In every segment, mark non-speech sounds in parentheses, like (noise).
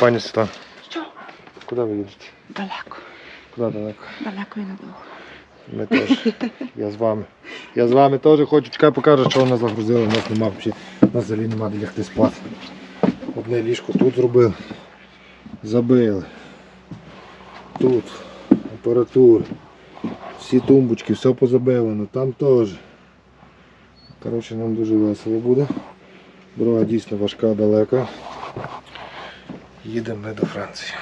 Пані Світлана, Що? куди ви їдете? Далеко. Куди далеко? Далеко і надовго. Ми теж. Я з вами. Я з вами теж хочу. Чекай, покажу, що вона загрузила. У нас нема взагалі. У нас взагалі нема де лягти спати. Одне ліжко тут зробили. Забили. Тут. Апаратура. Всі тумбочки, все позабивано. Там теж. Коротше, нам дуже весело буде. Дорога дійсно важка, далека. Їдемо ми до Франції.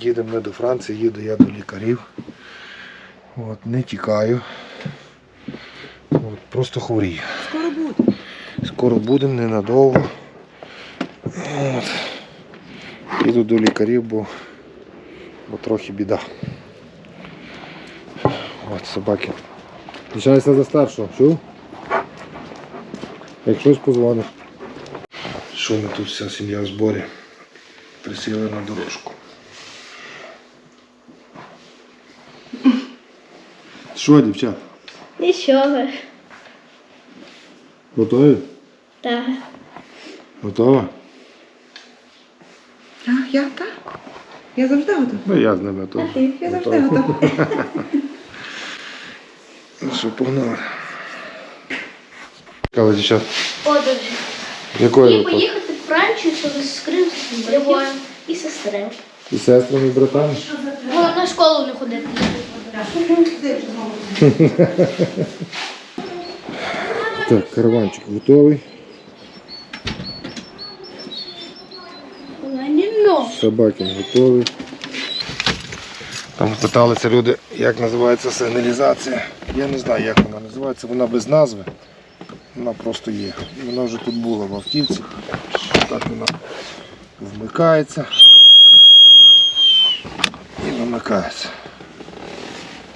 Їдемо ми до Франції, їду я до лікарів. От, не тікаю. От, просто хворію. Скоро буде. Скоро будемо ненадовго. От. Їду до лікарів, бо, бо трохи біда. От собаки. Лишайся за старшого, чув? Як щось позвониш. Що ми тут вся сім'я в зборі? Присіли на дорожку. Що, дівчат? Нічого. Готові? Так. Готова? А, я так. Я завжди готова. Ну я з ними теж. Я завжди готова. Ну що, погнали. Цікаво, дівчат. Подорожі. Якої ви поїхати в Францію, щоб з Крим Львовом і сестри. І сестрами, і братами? Вона на школу не ходити. Так, караванчик готовий. Ну. Собаки готові. Там питалися люди, як називається сигналізація. Я не знаю, як вона називається. Вона без назви. Вона просто є. Вона вже тут була в автівці. Так вона вмикається і вимикається.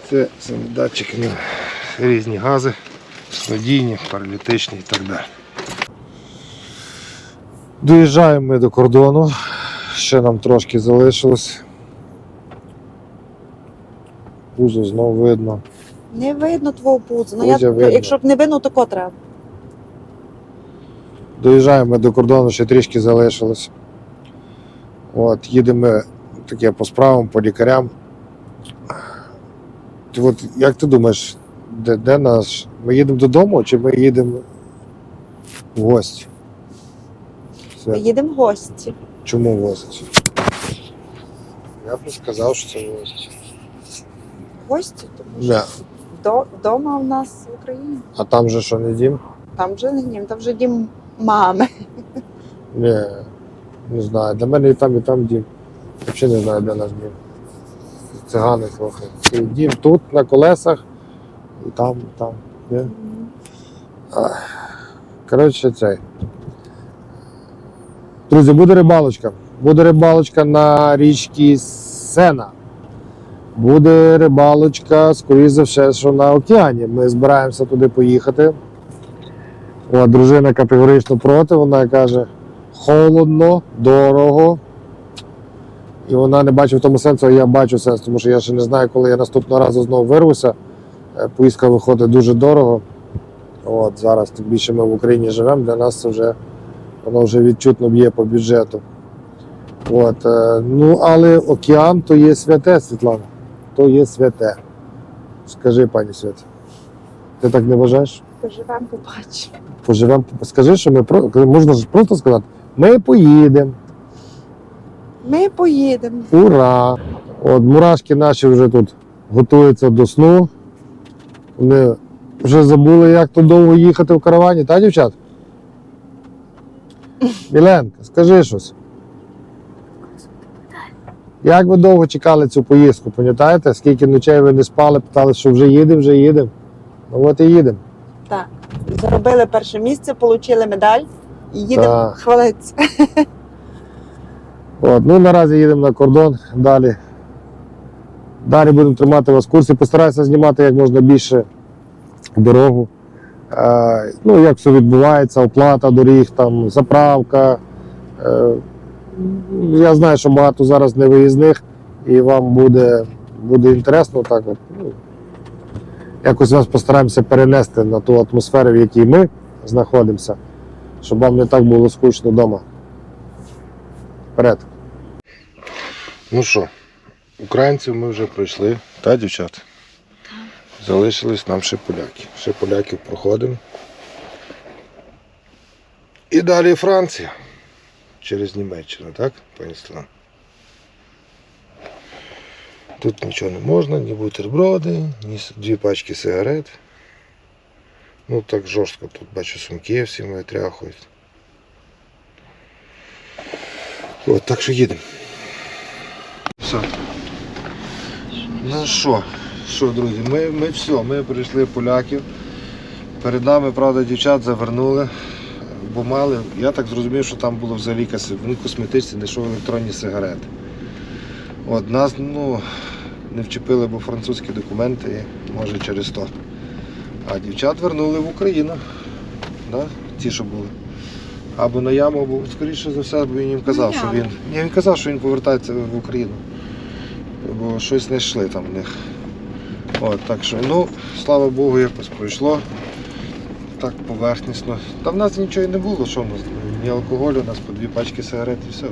Це датчики на різні гази, снодійні, паралітичні і так далі. Доїжджаємо ми до кордону. Ще нам трошки залишилось. Пузо знову видно. Не видно твого пуза. Ну, я, видно. якщо б не видно, то ко треба. Доїжджаємо ми до кордону, ще трішки залишилось. От, їдемо таке по справам, по лікарям. Ти от, як ти думаєш, де, де наш? Ми їдемо додому чи ми їдемо в гості? Все. Ми їдемо в гості. Чому в гості? Я б сказав, що це в гості. В гості, тому що до, вдома у нас в Україні. А там же що не дім? Там вже не дім, там вже дім мами. Ні, не знаю. Для мене і там, і там дім. Взагалі не знаю, де наш дім. Цигани трохи. І Дім тут, на колесах, і там, і там. Ні? Коротше, цей. Друзі, буде рибалочка. Буде рибалочка на річці Сена. Буде рибалочка, скоріш за все, що на океані. Ми збираємося туди поїхати. О, дружина категорично проти, вона каже, холодно, дорого. І вона не бачить в тому сенсу, а я бачу сенс, тому що я ще не знаю, коли я наступного разу знову вирвуся. Е, Поїздка виходить дуже дорого. От, зараз тим більше ми в Україні живемо, для нас це вже воно вже відчутно б'є по бюджету. От, е, ну, але океан то є святе, Світлана. То є святе. Скажи, пані Свята. Ти так не вважаєш? Поживемо, побачимо. поживемо. Скажи, що ми про можна ж просто сказати, ми поїдемо. Ми поїдемо. Ура! От мурашки наші вже тут готуються до сну. Вони вже забули, як то довго їхати в каравані, так, дівчат? (laughs) Міленка, скажи щось. Як ви довго чекали цю поїздку, пам'ятаєте? Скільки ночей ви не спали, питали, що вже їдемо, вже їдемо. Ну от і їдемо. Так. Заробили перше місце, отримали медаль і їдемо хвалитися. (laughs) От, ну наразі їдемо на кордон далі. Далі будемо тримати вас в курсі. Постараюся знімати як можна більше дорогу. Е, ну, як все відбувається, оплата доріг, там, заправка. Е, я знаю, що багато зараз невиїзних, і вам буде, буде інтересно так. От, ну, якось вас постараємося перенести на ту атмосферу, в якій ми знаходимося, щоб вам не так було скучно вдома. Вперед. Ну що, українців ми вже пройшли, та, дівчат? Залишились нам ще поляки. Ще поляків проходимо. І далі Франція. Через Німеччину, так, пані Стелла? Тут нічого не можна, ні бутерброди, ні дві пачки сигарет. Ну так жорстко тут бачу сумки всі мої тряхують. От, так що їдемо. Все. Ну що, що, друзі, ми, ми все, ми прийшли поляків. Перед нами, правда, дівчат завернули, бо мали. Я так зрозумів, що там було взагалі каси- ну, косметичці, знайшов електронні сигарети. От нас ну, не вчепили, бо французькі документи, може через то. А дівчат вернули в Україну. Да? Ті, що були. Або на яму, або скоріше за все, бо він їм казав, що він. Ні, він казав, що він повертається в Україну. Бо щось знайшли там в них. От, так що, ну, слава Богу, якось пройшло. Так поверхнісно. Та в нас нічого і не було, що в нас? Ні алкоголю, у нас по дві пачки сигарет і все.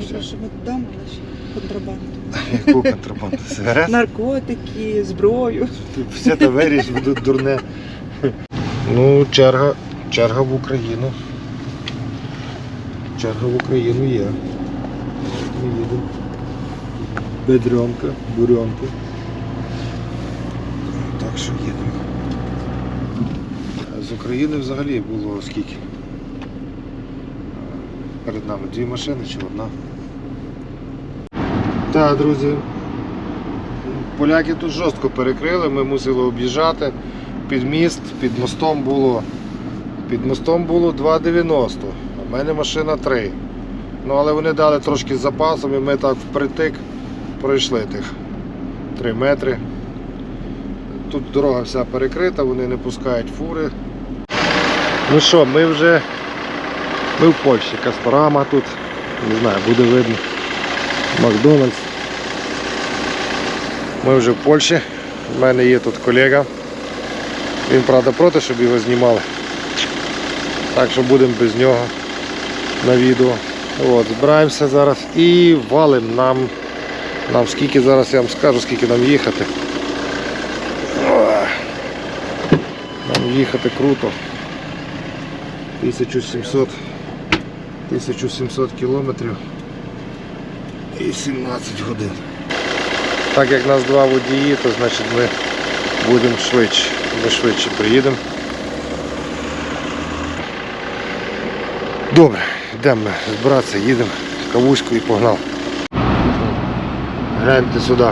Добре, що ми вдома наші контрабанду. (laughs) Яку контрабанду? Сигарет? Наркотики, зброю. Все та виріш, будуть дурне. Ну, черга, черга в Україну. Черга в Україну є. Ми їдемо. Бедренка, буренка. Так що їдемо. З України взагалі було скільки? Перед нами дві машини чи одна? Так, друзі, Поляки тут жорстко перекрили, ми мусили об'їжджати під міст, під мостом було. Під мостом було 2,90. У мене машина 3. Ну але вони дали трошки з запасом і ми так впритик пройшли тих 3 метри. Тут дорога вся перекрита, вони не пускають фури. Ну що, ми вже ми в Польщі, Каспарама тут, не знаю, буде видно. Макдональдс. Ми вже в Польщі. У мене є тут колега. Він, правда, проти, щоб його знімали. Так що будемо без нього на відео. От, збираємося зараз і валим нам. Нам скільки зараз я вам скажу, скільки нам їхати. Нам їхати круто. 1700 1700 кілометрів і 17 годин. Так як нас два водії, то значить ми будемо швидше. Ми швидше приїдемо. Добре, йдемо збиратися, їдемо в кавуську і погнав. Гляньте сюди.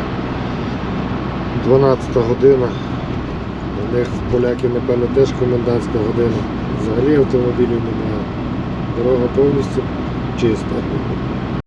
12 година. У них в поляків, напевно, теж комендантська година. Взагалі автомобілів немає. Дорога повністю чиста.